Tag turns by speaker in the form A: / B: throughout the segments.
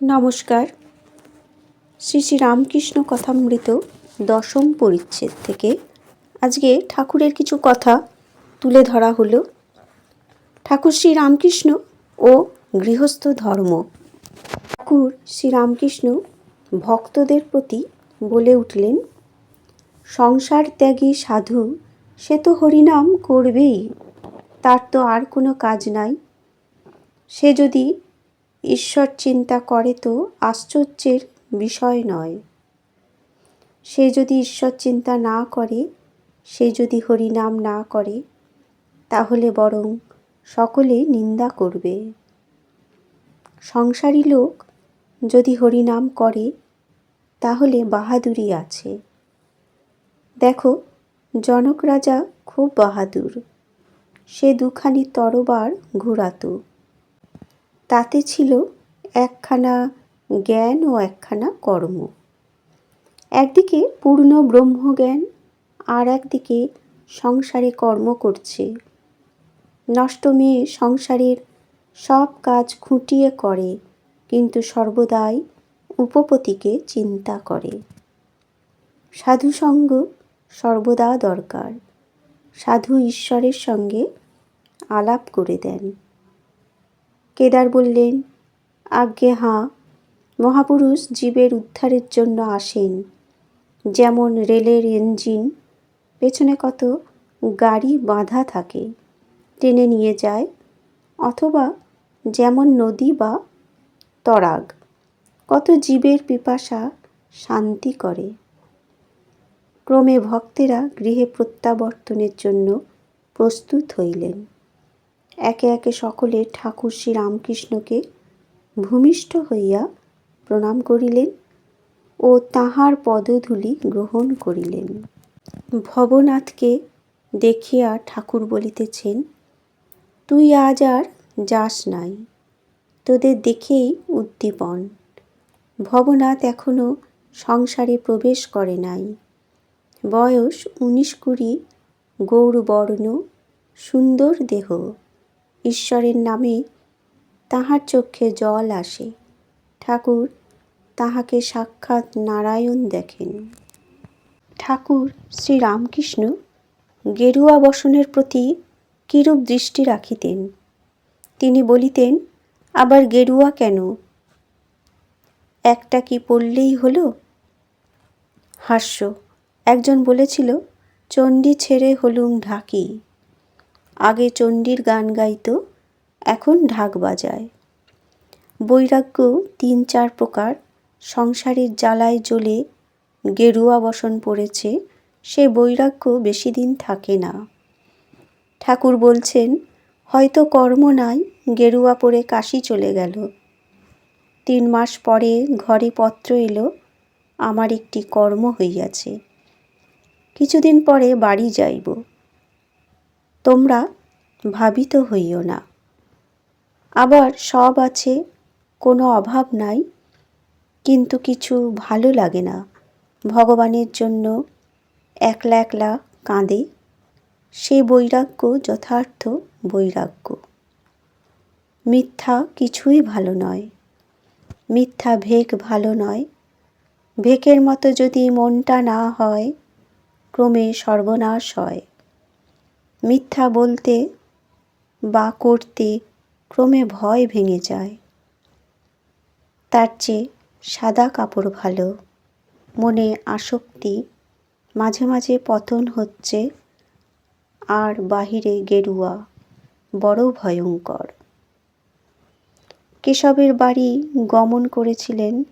A: নমস্কার। শ্রী শ্রী রামকৃষ্ণ কথামৃত দশম পরিচ্ছেদ থেকে আজকে ঠাকুরের কিছু কথা তুলে ধরা হলো। ঠাকুর শ্রী রামকৃষ্ণ ও গৃহস্থ ধর্ম। ঠাকুর শ্রী রামকৃষ্ণ ভক্তদের প্রতি বলে উঠলেন, সংসার ত্যাগী সাধু, সে তো হরিনাম করবেই, তার তো আর কোনো কাজ নাই। সে যদি ঈশ্বর চিন্তা করে তো আশ্চর্যের বিষয় নয়। সে যদি ঈশ্বর চিন্তা না করে, সে যদি হরিনাম না করে, তাহলে বরং সকলে নিন্দা করবে। সংসারী লোক যদি হরিনাম করে, তাহলে বাহাদুরি আছে। দেখো, জনক রাজা খুব বাহাদুর। সে দুখানি তরবার ঘুরাতো। তাতে ছিল একখানা জ্ঞান ও একখানা কর্ম। একদিকে পূর্ণ ব্রহ্মজ্ঞান, আর একদিকে সংসারে কর্ম করছে। নষ্ট মেয়ে সংসারের সব কাজ খুঁটিয়ে করে, কিন্তু সর্বদাই উপপতিকে চিন্তা করে। সাধুসঙ্গ সর্বদা দরকার। সাধু ঈশ্বরের সঙ্গে আলাপ করে দেন। কেদার বললেন, আজ্ঞে, হাঁ, মহাপুরুষ জীবের উদ্ধারের জন্য আসেন। যেমন রেলের ইঞ্জিন, পেছনে কত গাড়ি বাঁধা থাকে, টেনে নিয়ে যায়, অথবা যেমন নদী বা তরাগ, কত জীবের পিপাসা শান্তি করে। ক্রমে ভক্তেরা গৃহে প্রত্যাবর্তনের জন্য প্রস্তুত হইলেন। একে একে সকলে ঠাকুর শ্রী রামকৃষ্ণকে ভূমিষ্ঠ হইয়া প্রণাম করিলেন ও তাহার পদধূলি গ্রহণ করিলেন। ভবনাথকে দেখিয়া ঠাকুর বলিতেছেন, তুই আজ আর যাস নাই, তোদের দেখেই উদ্দীপন। ভবনাথ এখনও সংসারে প্রবেশ করে নাই। বয়স উনিশ কুড়ি, গৌরবর্ণ, সুন্দর দেহ। ঈশ্বরের নামে তাহার চক্ষে জল আসে। ঠাকুর তাহাকে সাক্ষাৎ নারায়ণ দেখেন। ঠাকুর শ্রী রামকৃষ্ণ গেরুয়া বসনের প্রতি কিরূপ দৃষ্টি রাখিতেন? তিনি বলিতেন, আবার গেরুয়া কেন? একটা কি পড়লেই হলো? হাস্য। একজন বলেছিল, চণ্ডী ছেড়ে হলুম ঢাকি। আগে চণ্ডীর গান গাইত, এখন ঢাক বাজায়। বৈরাগ্য তিন চার প্রকার, সংসারের জ্বালায় জ্বলে গেরুয়া বসন পড়েছে, সে বৈরাগ্য বেশি দিন থাকে না। ঠাকুর বলছেন, হয়তো কর্ম নাই, গেরুয়া পরে কাশি চলে গেল। তিন মাস পরে ঘরে পত্র এলো, আমার একটি কর্ম হইয়াছে। কিছুদিন পরে বাড়ি যাইব। তোমরা ভাবিত হইও না। আবার সব আছে, কোনো অভাব নাই, কিন্তু কিছু ভালো লাগে না। ভগবানের জন্য একলা একলা কাঁদে, সে বৈরাগ্য যথার্থ বৈরাগ্য। মিথ্যা কিছুই ভালো নয়, মিথ্যা ভেক ভালো নয়। ভেকের মতো যদি মনটা না হয়, ক্রমে সর্বনাশ হয়। মিথ্যা বলতে বা করতে ক্রমে ভয় ভেঙে যায়। তার চেয়ে সাদা কাপড় ভালো। মনে আসক্তি। মাঝে মাঝে পতন হচ্ছে আর বাহিরে গেরুয়া। বড় ভয়ঙ্কর। কেশবের বাড়ি গমন করেছিলেন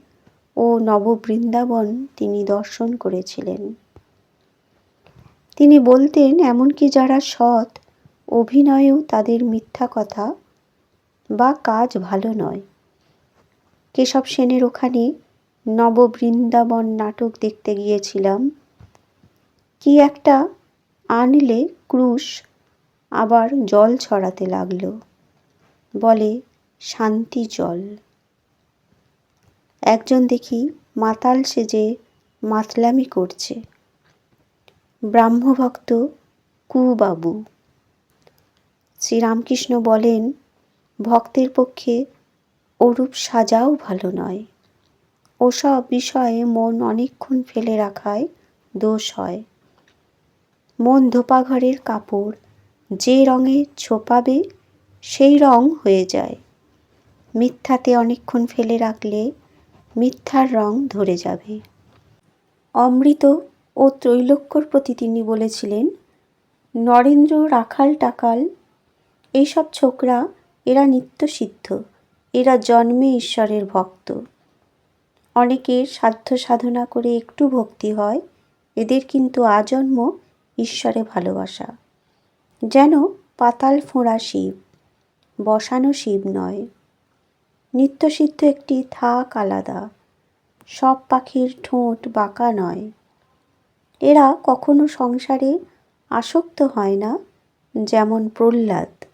A: ও নববৃন্দাবন তিনি দর্শন করেছিলেন। তিনি বলতেন, এমনকি যারা সৎ, অভিনয়েও তাদের মিথ্যা কথা বা কাজ ভালো নয়। কেশব সেনের ওখানে নববৃন্দাবন নাটক দেখতে গিয়েছিলাম। কি একটা আনলে ক্রুশ, আবার জল ছড়াতে লাগল। বলে, শান্তি জল। একজন দেখি মাতাল সেজে মাতলামি করছে। ব্রাহ্মভক্ত কুবাবু। শ্রীরামকৃষ্ণ বলেন, ভক্তের পক্ষে ওরূপ সাজাও ভালো নয়। ওসব বিষয়ে মন অনেকক্ষণ ফেলে রাখায় দোষ হয়। মন ধোপা ঘরের কাপড় যে রঙে ছোপাবে, সেই রং হয়ে যায়। মিথ্যাতে অনেকক্ষণ ফেলে রাখলে মিথ্যার রং ধরে যাবে। অমৃত ও ত্রৈলোক্যর প্রতি তিনি বলেছিলেন, নরেন্দ্র, রাখাল, টাকাল, এইসব ছোকরা, এরা নিত্যসিদ্ধ এরা জন্মে ঈশ্বরের ভক্ত। অনেকের সাধ্য সাধনা করে একটু ভক্তি হয়, এদের কিন্তু আজন্ম ঈশ্বরে ভালোবাসা। যেন পাতাল ফোঁড়া শিব, বসানো শিব নয়। নিত্যসিদ্ধ একটি থাক আলাদা, সব পাখির ঠোঁট বাঁকা নয়। এরা কখনো সংসারে আসক্ত হয় না, যেমন প্রহ্লাদ।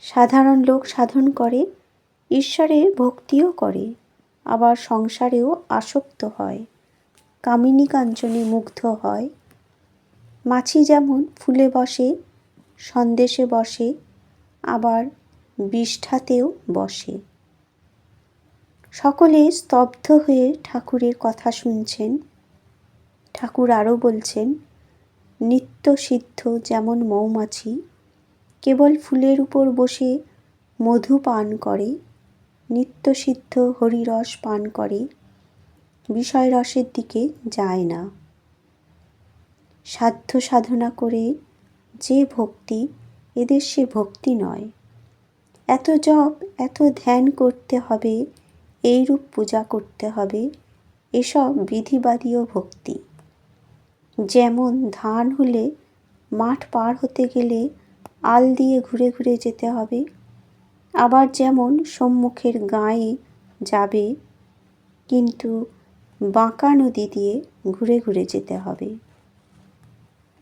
A: সাধারণ লোক সাধন করে ঈশ্বরের ভক্তিও করে, আবার সংসারেও আসক্ত হয়, কামিনী কাঞ্চনে মুগ্ধ হয়। মাছি যেমন ফুলে বসে, সন্দেশে বসে, আবার বিষ্ঠাতেও বসে। সকলে স্তব্ধ হয়ে ঠাকুরের কথা শুনছেন। ঠাকুর আরও বলছেন, নিত্য সিদ্ধ যেমন মৌমাছি, কেবল ফুলের উপর বসে মধু পান করে, নিত্য সিদ্ধ হরিরস পান করে বিষয় রসের দিকে যায় না। সাধ্য সাধনা করে যে ভক্তি, এদের সে ভক্তি নয়। এত জপ, এত ধ্যান করতে হবে, এইরূপ পূজা করতে হবে, এসব বিধিবাদীয় ভক্তি। যেমন ধান হলে মাঠ পার হতে গেলে আল দিয়ে ঘুরে ঘুরে যেতে হবে। আবার যেমন সম্মুখের গায়ে যাবে, কিন্তু বাঁকা নদী দিয়ে ঘুরে ঘুরে যেতে হবে।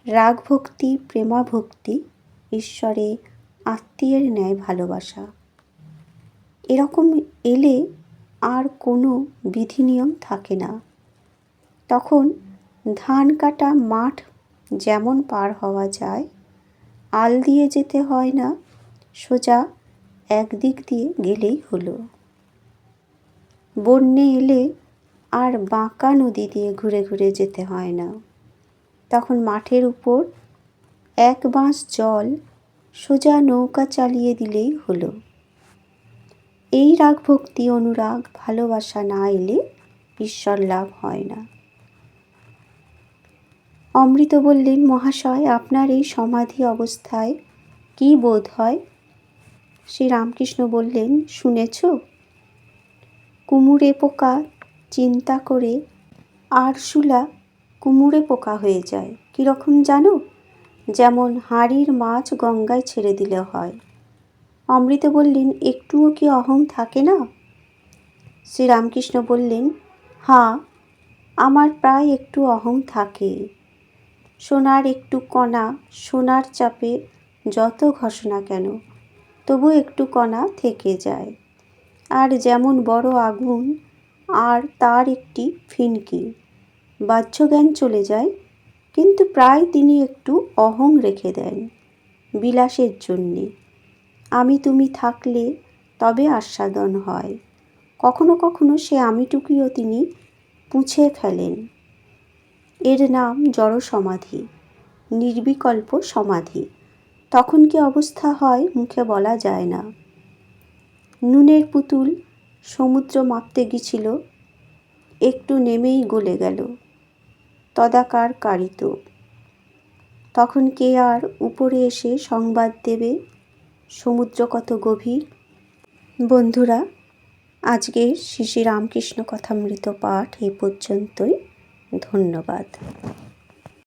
A: রাগ ভক্তি প্রেমা ভক্তি ঈশ্বরে আত্মীয়ের ন্যায় ভালোবাসা। এরকম এলে আর কোনো বিধিনিয়ম থাকে না। তখন ধান কাটা মাঠ যেমন পার হওয়া যায়, আল দিয়ে যেতে হয় না, সোজা একদিক দিয়ে গেলেই হলো। বন্যে এলে আর বাঁকা নদী দিয়ে ঘুরে ঘুরে যেতে হয় না। তখন মাঠের উপর এক বাঁশ জল সোজা নৌকা চালিয়ে দিলেই হলো। এই রাগ ভক্তি অনুরাগ, ভালোবাসা না এলে ঈশ্বর লাভ হয় না। অমৃত বললেন, মহাশয়, আপনার এই সমাধি অবস্থায় কি বোধ হয়? শ্রী রামকৃষ্ণ বললেন, শুনেছ? কুমুরে পোকা চিন্তা করে আরশুলা কুমুরে পোকা হয়ে যায়। কীরকম জানো? যেমন হাঁড়ির মাছ গঙ্গায় ছেড়ে দিলে হয়। অমৃত বললেন, একটুও কি অহং থাকে না? শ্রীরামকৃষ্ণ বললেন হ্যাঁ আমার প্রায় একটু অহং থাকে। সোনার একটু কণা, সোনার চাপে যত ঘষনা কেন, তবু একটু কণা থেকে যায়। আর যেমন বড় আগুন, আর তার একটি ফিনকি। বাহ্যজ্ঞান চলে যায়, কিন্তু প্রায় তিনি একটু অহং রেখে দেন, বিলাসের জন্যে। আমি তুমি থাকলে তবে আস্বাদন হয়। কখনো কখনো সে আমিটুকুও তিনি পুছে ফেলেন। এর নাম জড় সমাধি নির্বিকল্প সমাধি। তখন কি অবস্থা হয় মুখে বলা যায় না। নুনের পুতুল সমুদ্র মাপতে গিয়েছিল, একটু নেমেই গলে গেল তদাকার কারিত তখন কে আর উপরে এসে সংবাদ দেবে সমুদ্র কত গভীর? বন্ধুরা, আজকের শ্রী শ্রী রামকৃষ্ণ কথামৃত পাঠ এই পর্যন্তই। ধন্যবাদ।